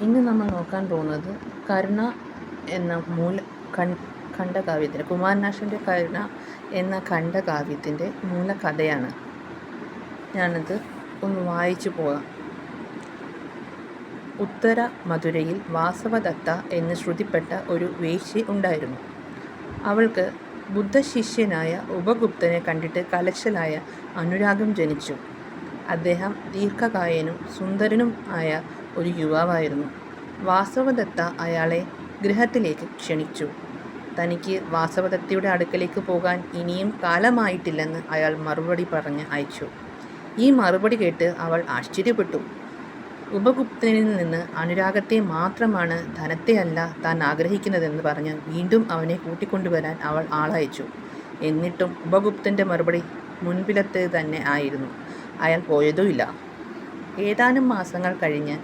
ഇന്ന് നമ്മൾ നോക്കാൻ പോകുന്നത് കരുണ എന്ന മൂല ഖണ്ഡകാവ്യത്തിന്റെ കുമാരനാശന്റെ കരുണ എന്ന ഖണ്ഡകാവ്യത്തിന്റെ മൂലകഥയാണ്. ഞാനത് ഒന്ന് വായിച്ചു പോകാം. ഉത്തര മധുരയിൽ വാസവദത്ത എന്ന് ശ്രുതിപ്പെട്ട ഒരു വേശ്യ ഉണ്ടായിരുന്നു. അവൾക്ക് ബുദ്ധശിഷ്യനായ ഉപഗുപ്തനെ കണ്ടിട്ട് കലശലായ അനുരാഗം ജനിച്ചു. അദ്ദേഹം ദീർഘകായനും സുന്ദരനും ആയ ഒരു യുവാവായിരുന്നു. വാസവദത്ത അയാളെ ഗൃഹത്തിലേക്ക് ക്ഷണിച്ചു. തനിക്ക് വാസവദത്തയുടെ അടുക്കലേക്ക് പോകാൻ ഇനിയും കാലമായിട്ടില്ലെന്ന് അയാൾ മറുപടി പറഞ്ഞ് അയച്ചു. ഈ മറുപടി കേട്ട് അവൾ ആശ്ചര്യപ്പെട്ടു. ഉപഗുപ്തനിൽ നിന്ന് അനുരാഗത്തെ മാത്രമാണ് ധനത്തെയല്ല താൻ ആഗ്രഹിക്കുന്നതെന്ന് പറഞ്ഞ് വീണ്ടും അവനെ കൂട്ടിക്കൊണ്ടുവരാൻ അവൾ ആളയച്ചു. എന്നിട്ടും ഉപഗുപ്തന്റെ മറുപടി മുൻപിലത്തെ തന്നെ ആയിരുന്നു. അയാൾ പോയതുമില്ല. ഏതാനും മാസങ്ങൾ കഴിഞ്ഞ്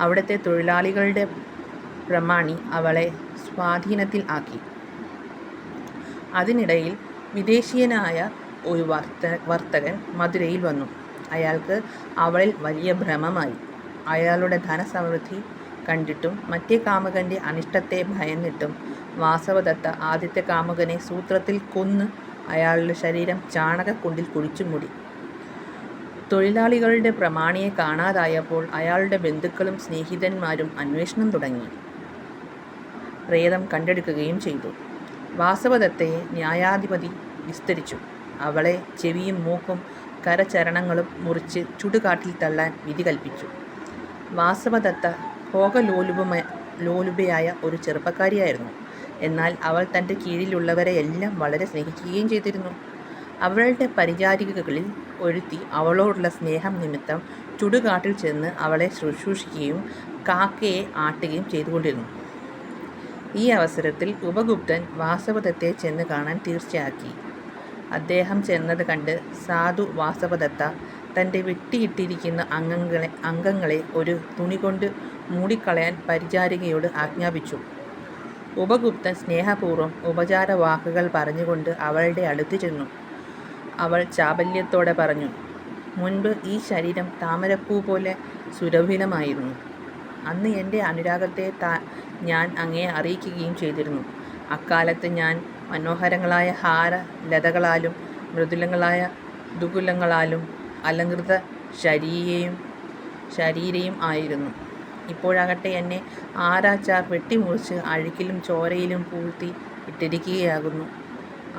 അവിടുത്തെ തൊഴിലാളികളുടെ പ്രമാണി അവളെ സ്വാധീനത്തിൽ ആക്കി. അതിനിടയിൽ വിദേശീയനായ ഒരു വർത്ത വർത്തകൻ മധുരയിൽ വന്നു. അയാൾക്ക് അവളിൽ വലിയ ഭ്രമമായി. അയാളുടെ ധനസമൃദ്ധി കണ്ടിട്ടും മറ്റേ കാമുകന്റെ അനിഷ്ടത്തെ ഭയന്നിട്ടും വാസവദത്ത ആദ്യത്തെ കാമുകനെ സൂത്രത്തിൽ കൊന്ന് അയാളുടെ ശരീരം ചാണകക്കുണ്ടിൽ കുഴിച്ചു മൂടി തൊഴിലാളികളുടെ പ്രമാണിയെ കാണാതായപ്പോൾ അയാളുടെ ബന്ധുക്കളും സ്നേഹിതന്മാരും അന്വേഷണം തുടങ്ങി. പ്രേതം കണ്ടെടുക്കുകയും ചെയ്തു. വാസവദത്തെ ന്യായാധിപതി വിസ്തരിച്ചു. അവളെ ചെവിയും മൂക്കും കരചരണങ്ങളും മുറിച്ച് ചുടുകാട്ടിൽ തള്ളാൻ വിധി കൽപ്പിച്ചു. വാസവദത്ത ഭോഗലോലുപമ ലോലുപയായ ഒരു ചെറുപ്പക്കാരിയായിരുന്നു. എന്നാൽ അവൾ തന്റെ കീഴിലുള്ളവരെയെല്ലാം വളരെ സ്നേഹിക്കുകയും ചെയ്തിരുന്നു. അവളുടെ പരിചാരികകളിൽ ഒഴുത്തി അവളോടുള്ള സ്നേഹം നിമിത്തം ചുടുകാട്ടിൽ ചെന്ന് അവളെ ശുശ്രൂഷിക്കുകയും കാക്കയെ ആട്ടുകയും ചെയ്തുകൊണ്ടിരുന്നു. ഈ അവസരത്തിൽ ഉപഗുപ്തൻ വാസവദത്തെ ചെന്ന് കാണാൻ തീർച്ചയാക്കി. അദ്ദേഹം ചെന്നത് കണ്ട് സാധു വാസവദത്ത തന്റെ വെട്ടിയിട്ടിരിക്കുന്ന അംഗങ്ങളെ അംഗങ്ങളെ ഒരു തുണി കൊണ്ട് മൂടിക്കളയാൻ പരിചാരികയോട് ആജ്ഞാപിച്ചു. ഉപഗുപ്തൻ സ്നേഹപൂർവം ഉപചാര വാക്കുകൾ പറഞ്ഞുകൊണ്ട് അവളുടെ അടുത്ത് ചെന്നു. അവൾ ചാബല്യത്തോടെ പറഞ്ഞു മുൻപ് ഈ ശരീരം താമരപ്പൂ പോലെ സുരഭിലമായിരുന്നു. അന്ന് എന്റെ അനുരാഗത്തെ താ ഞാൻ അങ്ങേ അറിയിക്കുകയും ചെയ്തിരുന്നു. അക്കാലത്ത് ഞാൻ മനോഹരങ്ങളായ ഹാര ലതകളാലും മൃദുലങ്ങളായ ദുകുലങ്ങളാലും അലങ്കൃത ശരീരയും ശരീരയും ആയിരുന്നു. ഇപ്പോഴാകട്ടെ എന്നെ ആരാച്ചാർ വെട്ടിമുറിച്ച് അഴുക്കിലും ചോരയിലും പൂഴ്ത്തി ഇട്ടിരിക്കുകയാകുന്നു.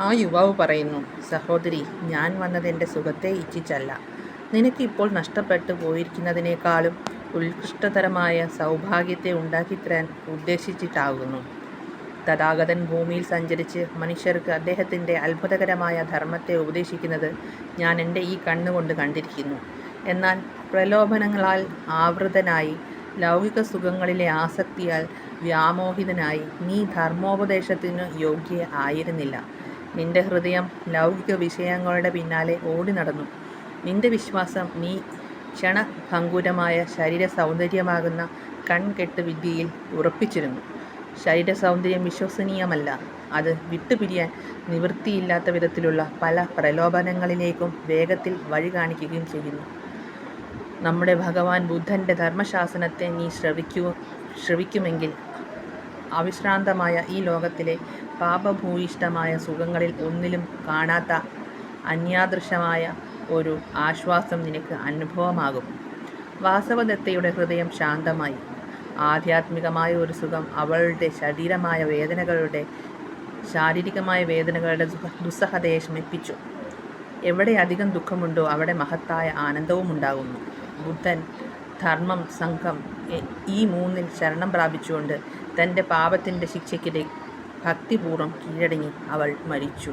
ആ യുവാവ് പറയുന്നു സഹോദരി ഞാൻ വന്നത് എന്റെ സുഖത്തെ ഇച്ഛിച്ചല്ല. നിനക്കിപ്പോൾ നഷ്ടപ്പെട്ടു പോയിരിക്കുന്നതിനേക്കാളും ഉത്കൃഷ്ടതരമായ സൗഭാഗ്യത്തെ ഉണ്ടാക്കിത്തരാൻ ഉദ്ദേശിച്ചിട്ടാകുന്നു. തഥാഗതൻ ഭൂമിയിൽ സഞ്ചരിച്ച് മനുഷ്യർക്ക് അദ്ദേഹത്തിന്റെ അത്ഭുതകരമായ ധർമ്മത്തെ ഉപദേശിക്കുന്നത് ഞാൻ എന്റെ ഈ കണ്ണുകൊണ്ട് കണ്ടിരിക്കുന്നു. എന്നാൽ പ്രലോഭനങ്ങളാൽ ആവൃതനായി ലൗകിക സുഖങ്ങളിലെ ആസക്തിയാൽ വ്യാമോഹിതനായി നീ ധർമ്മോപദേശത്തിന് യോഗ്യ ആയിരുന്നില്ല. നിന്റെ ഹൃദയം ലൗകിക വിഷയങ്ങളുടെ പിന്നാലെ ഓടി നടന്നു. നിന്റെ വിശ്വാസം നീ ക്ഷണഭങ്കുരമായ ശരീര സൗന്ദര്യമാകുന്ന കൺകെട്ട് വിദ്യയിൽ ഉറപ്പിച്ചിരുന്നു. ശരീര സൗന്ദര്യം വിശ്വസനീയമല്ല. അത് വിട്ടുപിരിയാൻ നിവൃത്തിയില്ലാത്ത വിധത്തിലുള്ള പല പ്രലോഭനങ്ങളിലേക്കും വേഗത്തിൽ വഴി കാണിക്കുകയും ചെയ്യുന്നു. നമ്മുടെ ഭഗവാൻ ബുദ്ധന്റെ ധർമ്മശാസനത്തെ നീ ശ്രവിക്കൂ ശ്രവിക്കുമെങ്കിൽ അവിശ്രാന്തമായ ഈ ലോകത്തിലെ പാപഭൂയിഷ്ടമായ സുഖങ്ങളിൽ ഒന്നിലും കാണാത്ത അന്യാദൃശമായ ഒരു ആശ്വാസം നിനക്ക് അനുഭവമാകും. വാസവദത്തയുടെ ഹൃദയം ശാന്തമായി. ആധ്യാത്മികമായ ഒരു സുഖം അവളുടെ ശരീരമായ വേദനകളുടെ ശാരീരികമായ വേദനകളുടെ ദുസ്സഹതയെ ശമിപ്പിച്ചു എവിടെ അധികം ദുഃഖമുണ്ടോ അവിടെ മഹത്തായ ആനന്ദവും ഉണ്ടാകുന്നു. ബുദ്ധൻ ധർമ്മം സംഘം ഈ മൂന്നിൽ ശരണം പ്രാപിച്ചുകൊണ്ട് തന്റെ പാപത്തിന്റെ ശിക്ഷയ്ക്കിടെ ഭക്തിപൂർവം കീഴടങ്ങി അവൾ മരിച്ചു.